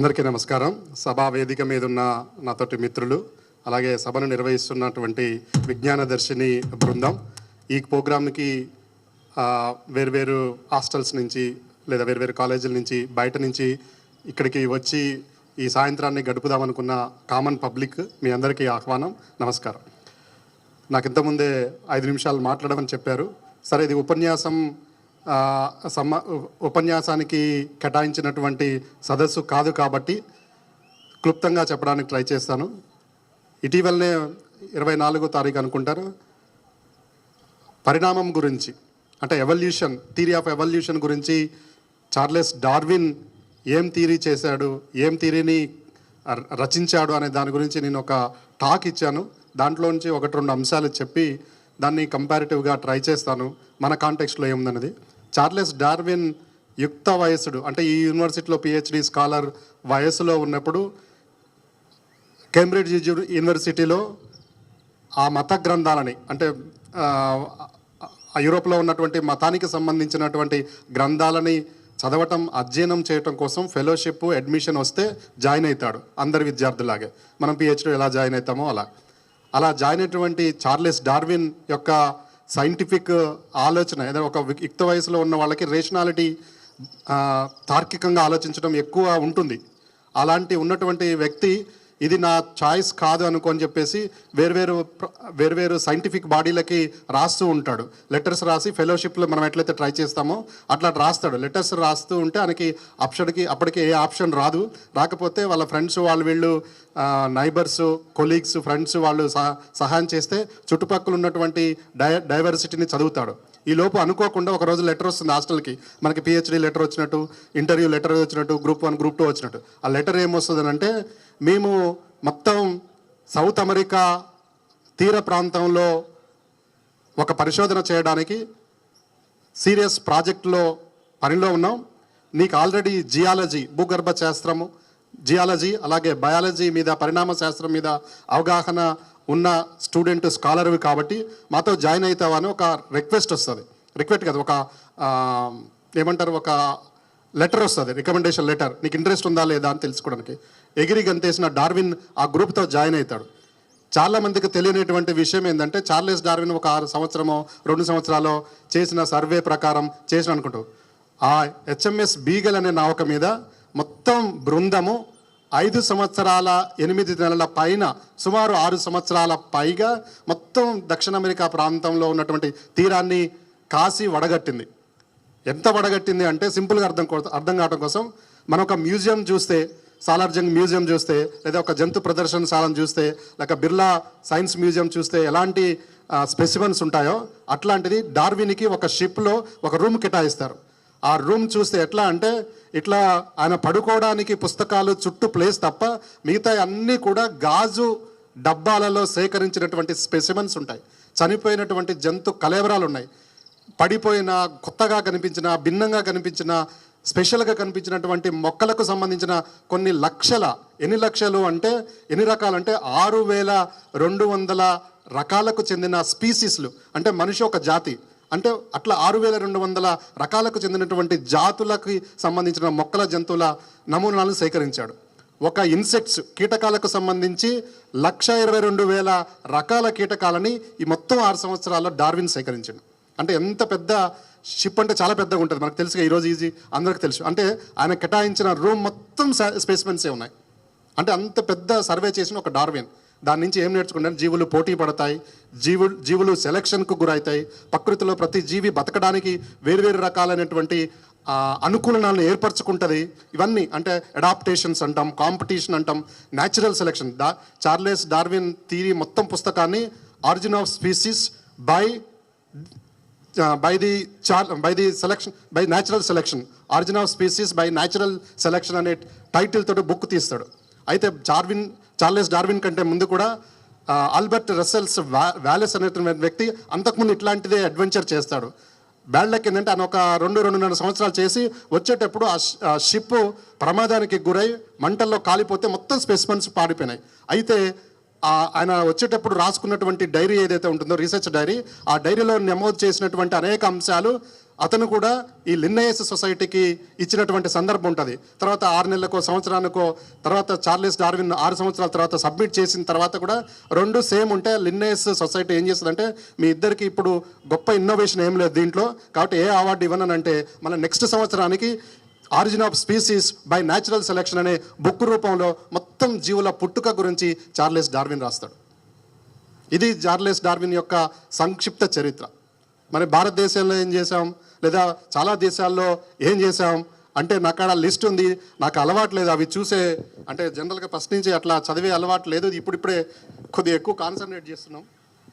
అందరికీ నమస్కారం. సభా వేదిక మీద ఉన్న నాతోటి మిత్రులు అలాగే సభను నిర్వహిస్తున్నటువంటి విజ్ఞాన దర్శిని బృందం. ఈ ప్రోగ్రామ్కి వేర్వేరు హాస్టల్స్ నుంచి లేదా వేర్వేరు కాలేజీల నుంచి బయట నుంచి ఇక్కడికి వచ్చి ఈ సాయంత్రాన్ని గడుపుదామనుకున్న కామన్ పబ్లిక్ మీ అందరికీ ఆహ్వానం నమస్కారం. నాకు ఇంతకుముందే ఐదు నిమిషాలు మాట్లాడమని చెప్పారు. సరే ఇది ఉపన్యాసం సమ్మ ఉపన్యాసానికి కేటాయించినటువంటి సదస్సు కాదు కాబట్టి క్లుప్తంగా చెప్పడానికి ట్రై చేస్తాను. ఇటీవలనే ఇరవై నాలుగో తారీఖు అనుకుంటారు. పరిణామం గురించి అంటే ఎవల్యూషన్ థీరీ ఆఫ్ ఎవల్యూషన్ గురించి చార్లెస్ డార్విన్ ఏం థీరీ చేశాడు ఏం థీరీని రచించాడు అనే దాని గురించి నేను ఒక టాక్ ఇచ్చాను. దాంట్లోంచి ఒకటి రెండు అంశాలు చెప్పి దాన్ని కంపారిటివ్గా ట్రై చేస్తాను. మన కాంటెక్స్లో ఏముందన్నది? చార్లెస్ డార్విన్ యుక్త వయస్సుడు అంటే ఈ యూనివర్సిటీలో పిహెచ్డి స్కాలర్ వయసులో ఉన్నప్పుడు కేంబ్రిడ్జ్ యూనివర్సిటీలో ఆ మత గ్రంథాలని అంటే యూరోప్లో ఉన్నటువంటి మతానికి సంబంధించినటువంటి గ్రంథాలని చదవటం అధ్యయనం చేయటం కోసం ఫెలోషిప్ అడ్మిషన్ వస్తే జాయిన్ అవుతాడు అందరి విద్యార్థులాగే. మనం పిహెచ్డీ ఎలా జాయిన్ అవుతామో అలా. అలా జాయిన్ అయినటువంటి చార్లెస్ డార్విన్ యొక్క సైంటిఫిక్ ఆలోచన ఏదో ఒక యుక్త వయసులో ఉన్న వాళ్ళకి రేషనాలిటీ తార్కికంగా ఆలోచించడం ఎక్కువ ఉంటుంది. అలాంటి ఉన్నటువంటి వ్యక్తి ఇది నా చాయిస్ కాదు అనుకోని చెప్పేసి వేర్వేరు వేర్వేరు సైంటిఫిక్ బాడీలకి రాస్తూ ఉంటాడు. లెటర్స్ రాసి ఫెలోషిప్లో మనం ఎట్లయితే ట్రై చేస్తామో అట్లా రాస్తాడు. లెటర్స్ రాస్తూ ఉంటే ఆయనకి ఆప్షన్కి అప్పటికి ఏ ఆప్షన్ రాదు. రాకపోతే వాళ్ళ ఫ్రెండ్స్ వాళ్ళు వీళ్ళు నైబర్స్ కొలీగ్స్ ఫ్రెండ్స్ వాళ్ళు సహ- సహాయం చేస్తే చుట్టుపక్కల ఉన్నటువంటి డై డైవర్సిటీని చదువుతాడు. ఈ లోపు అనుకోకుండా ఒక రోజు లెటర్ వస్తుంది హాస్టల్కి. మనకి పిహెచ్డీ లెటర్ వచ్చినట్టు ఇంటర్వ్యూ లెటర్ వచ్చినట్టు గ్రూప్ వన్ గ్రూప్ టూ వచ్చినట్టు. ఆ లెటర్ ఏమొస్తుంది అంటే మేము మొత్తం సౌత్ అమెరికా తీర ప్రాంతంలో ఒక పరిశోధన చేయడానికి సీరియస్ ప్రాజెక్టులో పనిలో ఉన్నాం. నీకు ఆల్రెడీ జియాలజీ భూగర్భ శాస్త్రము జియాలజీ అలాగే బయాలజీ మీద పరిణామ శాస్త్రం మీద అవగాహన ఉన్న స్టూడెంట్ స్కాలర్వి కాబట్టి మాతో జాయిన్ అవుతావా అని ఒక రిక్వెస్ట్ వస్తుంది. రిక్వెస్ట్ కదా ఒక ఏమంటారు ఒక లెటర్ వస్తుంది రికమెండేషన్ లెటర్ నీకు ఇంట్రెస్ట్ ఉందా లేదా అని తెలుసుకోవడానికి. ఎగిరి గంతేసిన డార్విన్ ఆ గ్రూప్తో జాయిన్ అవుతాడు. చాలామందికి తెలియనటువంటి విషయం ఏంటంటే చార్లెస్ డార్విన్ ఒక ఆరు సంవత్సరమో రెండు సంవత్సరాలు చేసిన సర్వే ప్రకారం చేసిన అనుకుంటూ ఆ హెచ్ఎంఎస్ బీగల్ అనే నావక మీద మొత్తం బృందము ఐదు సంవత్సరాల ఎనిమిది నెలల పైన సుమారు ఆరు సంవత్సరాల పైగా మొత్తం దక్షిణ అమెరికా ప్రాంతంలో ఉన్నటువంటి తీరాన్ని కాసి వడగట్టింది. ఎంత వడగట్టింది అంటే సింపుల్గా అర్థం అర్థం కావడం కోసం మనం ఒక మ్యూజియం చూస్తే సాలార్జంగ్ మ్యూజియం చూస్తే లేదా ఒక జంతు ప్రదర్శనశాలను చూస్తే లేక బిర్లా సైన్స్ మ్యూజియం చూస్తే ఎలాంటి స్పెసిమన్స్ ఉంటాయో అట్లాంటిది డార్విన్కి ఒక షిప్లో ఒక రూమ్ కేటాయిస్తారు. ఆ రూమ్ చూస్తే ఎట్లా అంటే ఇట్లా ఆయన పడుకోవడానికి పుస్తకాలు చుట్టూ ప్లేస్ తప్ప మిగతా అన్నీ కూడా గాజు డబ్బాలలో సేకరించినటువంటి స్పెసిమన్స్ ఉంటాయి. చనిపోయినటువంటి జంతు కలేవరాలు ఉన్నాయి పడిపోయిన కొత్తగా కనిపించిన భిన్నంగా కనిపించిన స్పెషల్గా కనిపించినటువంటి మొక్కలకు సంబంధించిన కొన్ని లక్షల ఎన్ని లక్షలు అంటే ఎన్ని రకాలంటే ఆరు వేల రెండు వందల రకాలకు చెందిన స్పీసీస్లు అంటే మనిషి ఒక జాతి. అంటే అట్లా ఆరు వేల రెండు వందల రకాలకు చెందినటువంటి జాతులకి సంబంధించిన మొక్కల జంతువుల నమూనాలను సేకరించాడు. ఒక ఇన్సెక్ట్స్ కీటకాలకు సంబంధించి లక్ష ఇరవై రెండు వేల రకాల కీటకాలని ఈ మొత్తం ఆరు సంవత్సరాల్లో డార్విన్ సేకరించాడు. అంటే ఎంత పెద్ద షిప్ అంటే చాలా పెద్దగా ఉంటుంది. మనకు తెలుసు ఈరోజు ఈజీ అందరికి తెలుసు. అంటే ఆయన కేటాయించిన రూమ్ మొత్తం స్పేస్మెంట్సే ఉన్నాయి. అంటే అంత పెద్ద సర్వే చేసిన ఒక డార్విన్. దాని నుంచి ఏం నేర్చుకుంటే జీవులు పోటీ పడతాయి. జీవులు జీవులు సెలక్షన్కు గురవుతాయి ప్రకృతిలో ప్రతి జీవి బతకడానికి వేరువేరు రకాలైనటువంటి అనుకూలనాలను ఏర్పరచుకుంటుంది. ఇవన్నీ అంటే అడాప్టేషన్స్ అంటాం కాంపిటీషన్ అంటాం న్యాచురల్ సెలెక్షన్. డా చార్లెస్ డార్విన్ థీరీ మొత్తం పుస్తకాన్ని origin of species by by the char by the selection by natural selection. Origin of species by natural selection అనే టైటిల్ తోటి బుక్ తీస్తాడు. అయితే చార్విన్ చార్లెస్ డార్విన్ కంటే ముందు కూడా ఆల్బర్ట్ రసెల్స్ వ్యాలెస్ అనేటువంటి వ్యక్తి అంతకుముందు ఇట్లాంటిదే అడ్వెంచర్ చేస్తాడు. బ్యాడ్ లక్ ఏంటంటే ఆయన ఒక రెండు రెండున్నర సంవత్సరాలు చేసి వచ్చేటప్పుడు ఆ ఆ షిప్ ప్రమాదానికి గురై మంటల్లో కాలిపోతే మొత్తం స్పెసిమెన్స్ పాడిపోయినాయి అయితే ఆ ఆయన వచ్చేటప్పుడు రాసుకున్నటువంటి డైరీ ఏదైతే ఉంటుందో రీసెర్చ్ డైరీ ఆ డైరీలో నమోదు చేసినటువంటి అనేక అంశాలు అతను కూడా ఈ లిన్నయస్ సొసైటీకి ఇచ్చినటువంటి సందర్భం ఉంటుంది. తర్వాత ఆరు నెలలకో సంవత్సరానికో తర్వాత చార్లెస్ డార్విన్ ఆరు సంవత్సరాల తర్వాత సబ్మిట్ చేసిన తర్వాత కూడా రెండు సేమ్ ఉంటే లిన్నయస్ సొసైటీ ఏం చేస్తుందంటే మీ ఇద్దరికి ఇప్పుడు గొప్ప ఇన్నోవేషన్ ఏం లేదు దీంట్లో కాబట్టి ఏ అవార్డు ఇవ్వనంటే మన నెక్స్ట్ సంవత్సరానికి origin of species by natural selection అనే బుక్ రూపంలో మొత్తం జీవుల పుట్టుక గురించి చార్లెస్ డార్విన్ రాస్తాడు. ఇది చార్లెస్ డార్విన్ యొక్క సంక్షిప్త చరిత్ర. మరి భారతదేశంలో ఏం చేసాం లేదా చాలా దేశాల్లో ఏం చేసాం అంటే నాకు ఆడ లిస్ట్ ఉంది నాకు అలవాటు లేదు అవి చూసే అంటే జనరల్గా ఫస్ట్ నుంచి అట్లా చదివే అలవాటు లేదు ఇప్పుడిప్పుడే కొద్దిగా ఎక్కువ కాన్సన్ట్రేట్ చేస్తున్నాం.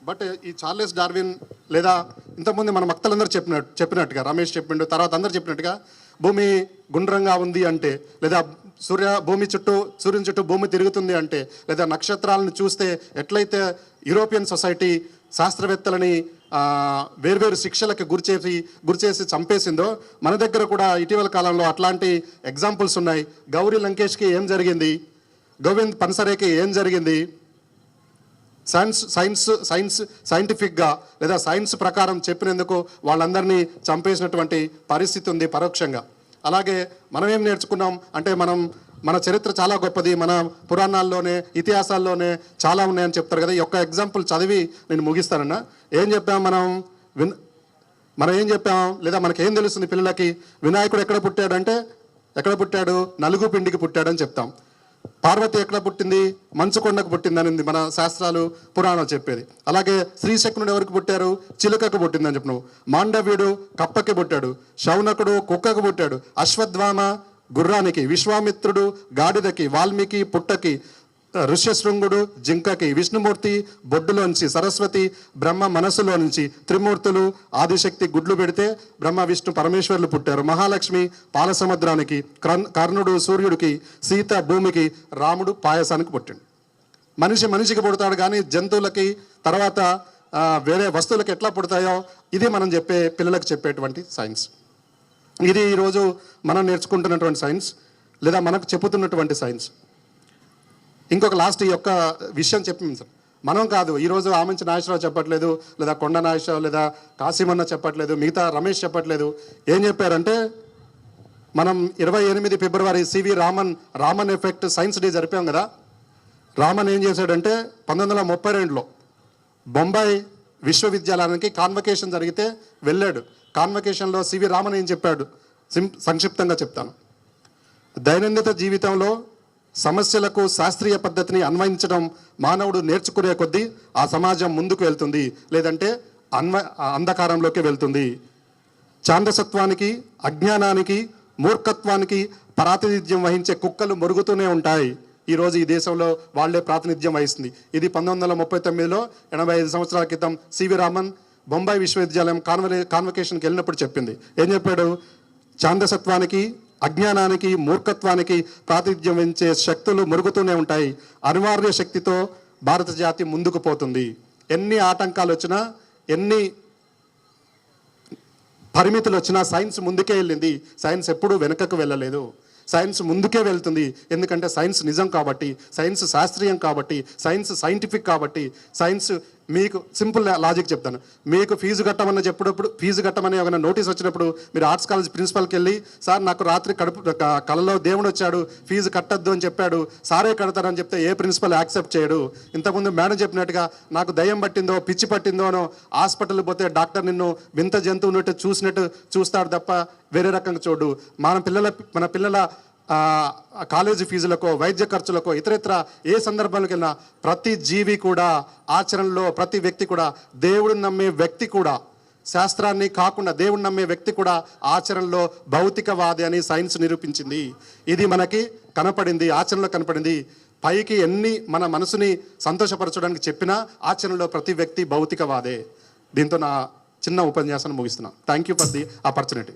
బట్ ఈ చార్లెస్ డార్విన్ లేదా ఇంతకుముందు మన మక్తలందరూ చెప్పినట్టు చెప్పినట్టుగా రమేష్ చెప్పిండు తర్వాత అందరు చెప్పినట్టుగా భూమి గుండ్రంగా ఉంది అంటే లేదా సూర్య భూమి చుట్టూ సూర్యుని చుట్టూ భూమి తిరుగుతుంది అంటే లేదా నక్షత్రాలను చూస్తే ఎట్లయితే యూరోపియన్ సొసైటీ శాస్త్రవేత్తలని వేర్వేరు శిక్షలకు గురిచేసి గురిచేసి చంపేసిందో మన దగ్గర కూడా ఇటీవల కాలంలో అట్లాంటి ఎగ్జాంపుల్స్ ఉన్నాయి. గౌరీ లంకేష్కి ఏం జరిగింది? గోవింద్ పన్సరేకి ఏం జరిగింది? సైన్స్ సైన్స్ సైన్స్ సైంటిఫిక్గా లేదా సైన్స్ ప్రకారం చెప్పినందుకు వాళ్ళందరినీ చంపేసినటువంటి పరిస్థితి ఉంది పరోక్షంగా. అలాగే మనం ఏం నేర్చుకున్నాం? అంటే మనం మన చరిత్ర చాలా గొప్పది మన పురాణాల్లోనే ఇతిహాసాల్లోనే చాలా ఉన్నాయని చెప్తారు కదా. ఈ యొక్క ఎగ్జాంపుల్ చదివి నేను ముగిస్తానన్నా. ఏం చెప్పాం మనం? విన్ మనం ఏం చెప్పాం? లేదా మనకి ఏం తెలుస్తుంది పిల్లలకి? వినాయకుడు ఎక్కడ పుట్టాడంటే ఎక్కడ పుట్టాడు? నలుగు పిండికి పుట్టాడని చెప్తాం. పార్వతి ఎక్కడ పుట్టింది? మంచుకొండకు పుట్టింది ఉంది మన శాస్త్రాలు పురాణాలు చెప్పేది. అలాగే శ్రీశకునుడు ఎవరికి పుట్టారు? చిలుకకు పుట్టిందని చెప్పినావు. మాండవ్యుడు కప్పకి పుట్టాడు. శౌనకుడు కుక్కకు పుట్టాడు. అశ్వత్థామ గుర్రానికి విశ్వామిత్రుడు గాడిదకి వాల్మీకి పుట్టకి ఋష్యశృంగుడు జింకకి విష్ణుమూర్తి బొడ్డులోంచి సరస్వతి బ్రహ్మ మనసులో నుంచి త్రిమూర్తులు ఆదిశక్తి గుడ్లు పెడితే బ్రహ్మ విష్ణు పరమేశ్వర్లు పుట్టారు. మహాలక్ష్మి పాలసముద్రానికి కర్ణుడు సూర్యుడికి సీత భూమికి రాముడు పాయసానికి పుట్టిండు. మనిషి మనిషికి పుడతాడు కానీ జంతువులకి తర్వాత వేరే వస్తువులకి ఎట్లా పుడతాయో ఇది మనం చెప్పే పిల్లలకు చెప్పేటువంటి సైన్స్. ఇది ఈరోజు మనం నేర్చుకుంటున్నటువంటి సైన్స్ లేదా మనకు చెబుతున్నటువంటి సైన్స్. ఇంకొక లాస్ట్ ఈ యొక్క విషయం చెప్పింది సార్ మనం కాదు ఈరోజు ఆమంచి నాగేశ్వరరావు చెప్పట్లేదు లేదా కొండ నాగేశ్వరరావు లేదా కాశీమన్న చెప్పట్లేదు మిగతా రమేష్ చెప్పట్లేదు. ఏం చెప్పారంటే మనం ఇరవై ఎనిమిది ఫిబ్రవరి C V Raman Raman effect science day జరిపాం కదా. రామన్ ఏం చేశాడంటే పంతొమ్మిది వందల ముప్పై రెండులో బొంబాయి విశ్వవిద్యాలయానికి కాన్వకేషన్ జరిగితే వెళ్ళాడు. కాన్వకేషన్లో సివి రామన్ ఏం చెప్పాడు సంక్షిప్తంగా చెప్తాను. దైనందిన జీవితంలో సమస్యలకు శాస్త్రీయ పద్ధతిని అన్వయించడం మానవుడు నేర్చుకునే కొద్దీ ఆ సమాజం ముందుకు వెళ్తుంది లేదంటే అన్వ అంధకారంలోకి వెళ్తుంది. చాందసత్వానికి అజ్ఞానానికి మూర్ఖత్వానికి ప్రాతినిధ్యం వహించే కుక్కలు మరుగుతూనే ఉంటాయి. ఈరోజు ఈ దేశంలో వాళ్ళే ప్రాతినిధ్యం వహిస్తుంది. ఇది పంతొమ్మిది వందల ముప్పై తొమ్మిదిలో ఎనభై ఐదు సంవత్సరాల క్రితం సివి రామన్ బొంబాయి విశ్వవిద్యాలయం కాన్వే కాన్వకేషన్కి వెళ్ళినప్పుడు చెప్పింది. ఏం చెప్పాడు? చాందసత్వానికి అజ్ఞానానికి మూర్ఖత్వానికి ప్రాతినిధ్యం వహించే శక్తులు మురుగుతూనే ఉంటాయి. అనివార్య శక్తితో భారత జాతి ముందుకు పోతుంది. ఎన్ని ఆటంకాలు వచ్చినా ఎన్ని పరిమితులు వచ్చినా సైన్స్ ముందుకే వెళ్ళింది. సైన్స్ ఎప్పుడూ వెనుకకు వెళ్ళలేదు. సైన్స్ ముందుకే వెళ్తుంది. ఎందుకంటే సైన్స్ నిజం కాబట్టి సైన్స్ శాస్త్రీయం కాబట్టి సైన్స్ సైంటిఫిక్ కాబట్టి సైన్స్ మీకు సింపుల్ లాజిక్ చెప్తాను. మీకు ఫీజు కట్టమని చెప్పినప్పుడు ఫీజు కట్టమని ఏమైనా నోటీస్ వచ్చినప్పుడు మీరు ఆర్ట్స్ కాలేజ్ ప్రిన్సిపల్కి వెళ్ళి సార్ నాకు రాత్రి కడుపు కళలో కలలో దేవుడు వచ్చాడు ఫీజు కట్టద్దు అని చెప్పాడు సారే కడతారని చెప్తే ఏ ప్రిన్సిపల్ యాక్సెప్ట్ చేయడు? ఇంతకుముందు మేడం చెప్పినట్టుగా నాకు దయ్యం పట్టిందో పిచ్చి పట్టిందో అనో హాస్పిటల్ పోతే డాక్టర్ నిన్ను వింత జంతువునట్టు చూసినట్టు చూస్తాడు తప్ప వేరే రకంగా చూడు. మన పిల్లల మన పిల్లల కాలేజీ ఫీజులకో వైద్య ఖర్చులకో ఇతరత్ర ఏ సందర్భాలకైనా ప్రతి జీవి కూడా ఆచరణలో ప్రతి వ్యక్తి కూడా దేవుడిని నమ్మే వ్యక్తి కూడా శాస్త్రాన్ని కాకుండా దేవుడిని నమ్మే వ్యక్తి కూడా ఆచరణలో భౌతికవాది అని సైన్స్ నిరూపించింది. ఇది మనకి కనపడింది ఆచరణలో కనపడింది. పైకి ఎన్ని మన మనసుని సంతోషపరచడానికి చెప్పినా ఆచరణలో ప్రతి వ్యక్తి భౌతికవాదే. దీంతో నా చిన్న ఉపన్యాసాన్ని ముగిస్తున్నాను thank you for the opportunity